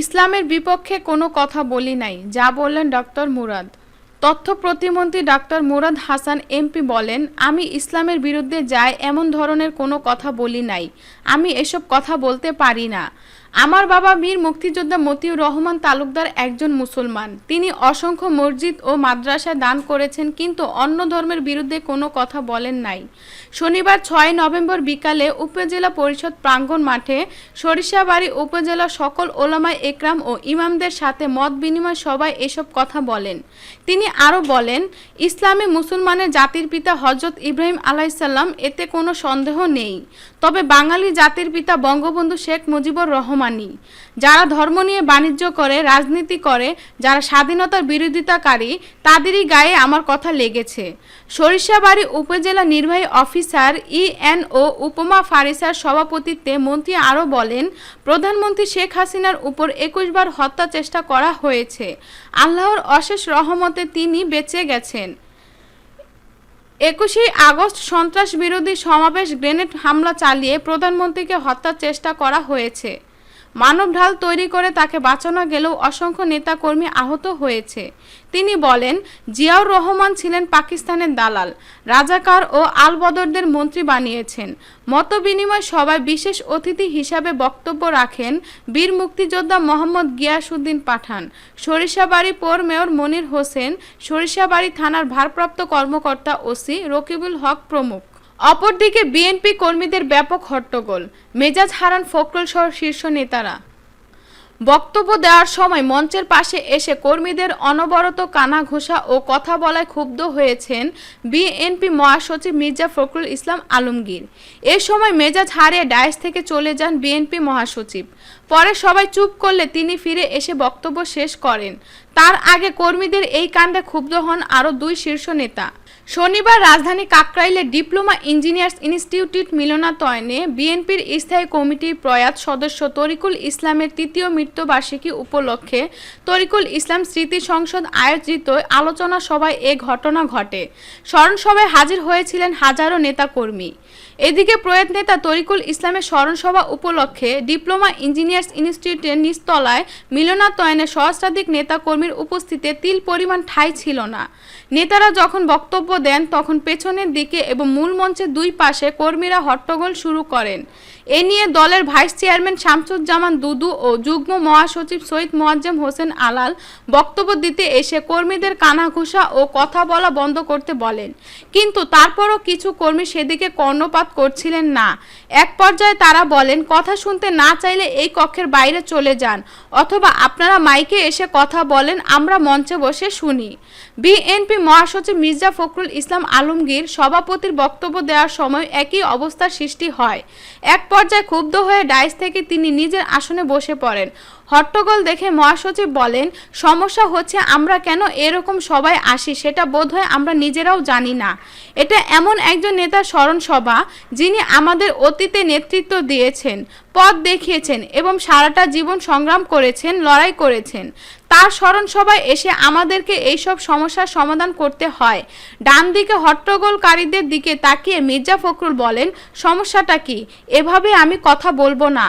ইসলামের বিপক্ষে কোনো কথা বলি নাই, যা বললেন ডক্টর মুরাদ। তথ্য প্রতিমন্ত্রী ডাক্তার মুরাদ হাসান এমপি বলেন, আমি ইসলামের বিরুদ্ধে যাই, এমন ধরনের কোনো কথা বলি নাই। আমি এসব কথা বলতে পারি না। আমার বাবা বীর মুক্তিযোদ্ধা মতিউর রহমান তালুকদার একজন মুসলমান। তিনি অসংখ্য মসজিদ ও মাদ্রাসায় দান করেছেন, কিন্তু অন্য ধর্মের বিরুদ্ধে কোনো কথা বলেন নাই। শনিবার ছয় নভেম্বর বিকালে উপজেলা পরিষদ প্রাঙ্গণ মাঠে সরিষাবাড়ি উপজেলা সকল ওলামায় একরাম ও ইমামদের সাথে মত বিনিময় সবাই এসব কথা বলেন। তিনি আরও বলেন, ইসলামে মুসলমানের জাতির পিতা হজরত ইব্রাহিম আলাইসাল্লাম এতে কোনো সন্দেহ নেই। তবে বাঙালি জাতির পিতা বঙ্গবন্ধু শেখ মুজিবুর রহমানই যারা ধর্ম নিয়ে বাণিজ্য করে, রাজনীতি করে, যারা স্বাধীনতার বিরোধিতাকারী, তাদেরই গায়ে আমার কথা লেগেছে। সরিষাবাড়ি উপজেলা নির্বাহী অফিসার ইএনও উপমা ফারিসার সভাপতিত্বে মন্ত্রী আরও বলেন, প্রধানমন্ত্রী শেখ হাসিনার উপর একুশ বার হত্যা চেষ্টা করা হয়েছে। আল্লাহর অশেষ রহমতে তিনি বেঁচে গেছেন। একুশে আগস্ট সন্ত্রাস বিরোধী সমাবেশ গ্রেনেড হামলা চালিয়ে প্রধানমন্ত্রীকে হত্যার চেষ্টা করা হয়েছে। মানব ঢাল তৈরি করে তাকে বাঁচানো গেলেও অসংখ্য নেতাকর্মী আহত হয়েছে। তিনি বলেন, জিয়াউর রহমান ছিলেন পাকিস্তানের দালাল, রাজাকার ও আলবদরদের মন্ত্রী বানিয়েছেন। মতবিনিময় সভায় বিশেষ অতিথি হিসাবে বক্তব্য রাখেন বীর মুক্তিযোদ্ধা মোহাম্মদ গিয়াসউদ্দিন পাঠান, সরিষাবাড়ি পৌর মেয়র মনির হোসেন, সরিষাবাড়ি থানার ভারপ্রাপ্ত কর্মকর্তা ওসি রকিবুল হক প্রমুখ। অপরদিকে বিএনপি কর্মীদের ব্যাপক হট্টগোল। মেজাজ হারান ফখরুল সহ শীর্ষ নেতারা। বক্তব্য দেওয়ার সময় মঞ্চের পাশে এসে কর্মীদের অনবরত কানা ঘোষা ও কথা বলায় ক্ষুব্ধ হয়েছেন বিএনপি মহাসচিব মির্জা ফখরুল ইসলাম আলমগীর। এ সময় মেজাজ হারিয়ে ডায়েস থেকে চলে যান বিএনপি মহাসচিব। পরে সবাই চুপ করলে তিনি ফিরে এসে বক্তব্য শেষ করেন। তার আগে কর্মীদের এই কাণ্ডে ক্ষুব্ধ হন আরও দুই শীর্ষ নেতা। শনিবার রাজধানী কাকরাইলে ডিপ্লোমা ইঞ্জিনিয়ার্স ইনস্টিটিউট মিলনাতয়নে বিএনপির স্থায়ী কমিটির প্রয়াত সদস্য তরিকুল ইসলামের তৃতীয় মৃত্যুবার্ষিকী উপলক্ষে তরিকুল ইসলাম স্মৃতি সংসদ আয়োজিত আলোচনা সভায় এ ঘটনা ঘটে। স্মরণসভায় হাজির হয়েছিলেন হাজারো নেতাকর্মী। এদিকে প্রয়াত নেতা তরিকুল ইসলামের স্মরণসভা উপলক্ষে ডিপ্লোমা ইঞ্জিনিয়ার্স ইনস্টিটিউটের নিচতলায় মিলনাতয়নে সহস্রাধিক নেতাকর্মীর উপস্থিতিতে তিল পরিমাণ ঠাঁই ছিল না। নেতারা যখন বক্তব্য দেন, তখন পেছনের দিকে এবং মূল মঞ্চের দুই পাশে কর্মীরা হট্টগোল শুরু করেন। এ নিয়ে দলের ভাইস চেয়ারম্যান শামসুজ্জামান দুদু ও যুগ্ম মহাসচিব সৈয়দ মোয়াজ্জেম হোসেন আলাল বক্তব্য দিতে এসে কর্মীদের কানাঘুষা ও কথা বলা বন্ধ করতে বলেন। কিন্তু তারপরও কিছু কর্মী সেদিকে কর্ণপাত করছিলেন না। এক পর্যায়ে তারা বলেন, কথা শুনতে না চাইলে এই কক্ষের বাইরে চলে যান, অথবা আপনারা মাইকে এসে কথা বলেন, আমরা মঞ্চে বসে শুনি। বিএনপি মহাসচিব মির্জা ফখরুল ইসলাম আলমগীর সভাপতির বক্তব্য দেওয়ার সময় একই অবস্থার সৃষ্টি হয়। এক পর্যায়ে ক্ষুব্ধ হয়ে ডাইস থেকে তিনি নিজের আসনে বসে পড়েন। হট্টগোল দেখে মহাসচিব বলেন, সমস্যা হচ্ছে আমরা কেন এরকম সবাই আসি সেটা বোধহয় আমরা নিজেরাও জানি না। এটা এমন একজন নেতার স্মরণ সভা যিনি আমাদের অতীতে নেতৃত্ব দিয়েছেন, পথ দেখিয়েছেন এবং সারাটা জীবন সংগ্রাম করেছেন, লড়াই করেছেন। তার স্মরণ সভায় এসে আমাদেরকে এইসব সমস্যার সমাধান করতে হয়। ডান দিকে হট্টগোলকারীদের দিকে তাকিয়ে মির্জা ফখরুল বলেন, সমস্যাটা কি? এভাবে আমি কথা বলব না।